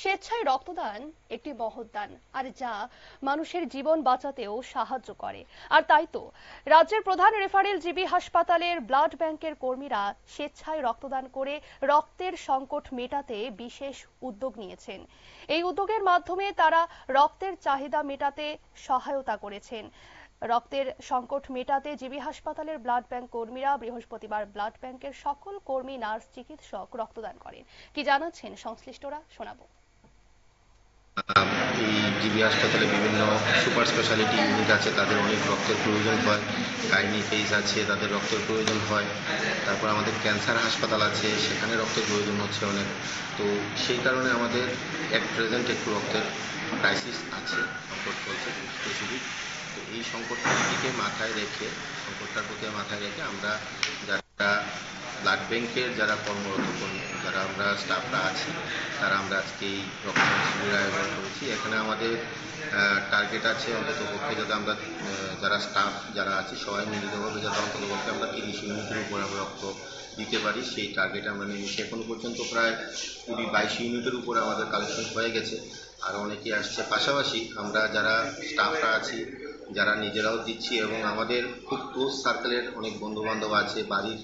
স্বেচ্ছায় রক্তদান একটি মহৎ দান আর যা মানুষের জীবন বাঁচাতেও সাহায্য করে। আর তাই তো, রাজ্যের প্রধান রেফারেল জিবি হাসপাতালের ব্লাড ব্যাংকের কর্মীরা স্বেচ্ছায় রক্তদান করে রক্তের সংকট মেটাতে বিশেষ উদ্যোগ নিয়েছেন। এই উদ্যোগের মাধ্যমে তারা রক্তের চাহিদা মেটাতে সহায়তা করেছেন। রক্তের সংকট মেটাতে জিবি হাসপাতালের ব্লাড ব্যাংক কর্মীরা বৃহস্পতিবার ব্লাড ব্যাংকের সকল কর্মী, নার্স, চিকিৎসক রক্তদান করেন। কি জানাচ্ছেন সংশ্লিষ্টরা, শোনাবো। এই জিবি হাসপাতালে বিভিন্ন সুপার স্পেশালিটি ইউনিট আছে, তাদের অনেক রক্তের প্রয়োজন হয়। গাইনি কেস আছে, তাদের রক্তের প্রয়োজন হয়। তারপর আমাদের ক্যান্সার হাসপাতাল আছে, সেখানে রক্তের প্রয়োজন হচ্ছে অনেক। তো সেই কারণে আমাদের এক প্রেজেন্ট একটু রক্তের ক্রাইসিস আছে, সংকট চলছে স্পেসিফিক তো এই সংকটটিকে মাথায় রেখে, সংকটটার প্রতি মাথায় রেখে আমরা যারা ব্লাড ব্যাংকের যারা কর্মরত কর্মী যারা স্টাফরা আছি তারা আমরা আজকে এই রক্তদান শিবির আয়োজন করেছি। এখানে আমাদের টার্গেট আছে অন্তত পক্ষে যাতে আমরা যারা স্টাফ যারা আছে, সবাই মিলিতভাবে যাতে অন্তত পক্ষে আমরা তিরিশ ইউনিটের উপর আমরা রক্ত দিতে পারি। সেই টার্গেট আমরা নেমেছি এখনও পর্যন্ত প্রায় কুড়ি বাইশ ইউনিটের উপর আমাদের কালেকশন হয়ে গেছে। আর অনেকে আসছে। পাশাপাশি আমরা যারা স্টাফরা আছি, যারা নিজেরাও দিচ্ছি এবং আমাদের খুব ক্লোজ সার্কেলের অনেক বন্ধু বান্ধব আছে, বাড়ির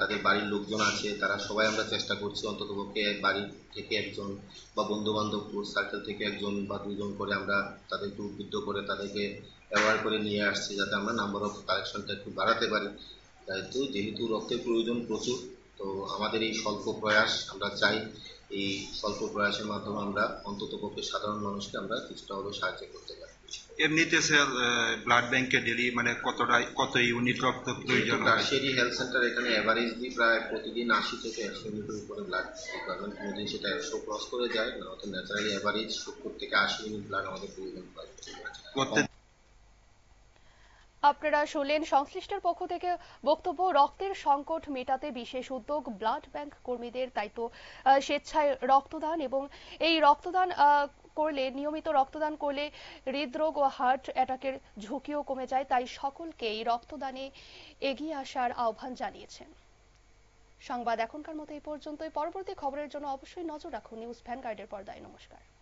তাদের বাড়ির লোকজন আছে, তারা সবাই আমরা চেষ্টা করছি অন্তত পক্ষে বাড়ি থেকে একজন বা বন্ধু বান্ধব সার্কেল থেকে একজন বা দুজন করে আমরা তাদেরকে উদ্বুদ্ধ করে তাদেরকে ব্যবহার করে নিয়ে আসছি যাতে আমরা নাম্বার অফ কালেকশনটা একটু বাড়াতে পারি। যেহেতু যেহেতু রক্তের প্রয়োজন প্রচুর, তো আমাদের এই স্বল্প প্রয়াস আমরা চাই, এই স্বল্প প্রয়াসের মাধ্যমে আমরা অন্তত পক্ষে সাধারণ মানুষকে আমরা কিছুটা হলেও সাহায্য করতে পারি। এমনিতে স্যার ব্লাড ব্যাংকে ডেলি মানে কতটা কত ইউনিট রক্ত প্রয়োজন হয়? হেলথ সেন্টার এখানে অ্যাভারেজলি প্রায় প্রতিদিন আশি থেকে একশো ইউনিটের উপরে ব্লাড রিকোয়ারমেন্ট কোনোদিন সেটা একশো ক্রস করে যায় না তো ন্যাচারালি অ্যাভারেজ সত্তর থেকে আশি ইউনিট ব্লাড আমাদের প্রয়োজন হয়। আপনারা শুনলেন সংশ্লিষ্টের পক্ষ থেকে বক্তব্য রক্তের সংকট মেটাতে বিশেষ উদ্যোগ ব্লাড ব্যাংক কর্মীদের আহ, স্বেচ্ছায় রক্তদান এবং এই রক্তদান আহ, করলে, নিয়মিত রক্তদান করলে হৃদরোগ ও হার্ট অ্যাটাকের ঝুঁকিও কমে যায়, তাই সকলকেই রক্তদানে এগিয়ে আসার আহ্বান জানিয়েছেন। সংবাদ এখনকার মতো এই পর্যন্তই। পরবর্তী খবরের জন্য অবশ্যই নজর রাখুন নিউজ ভ্যানগার্ডের পর্দায়। নমস্কার।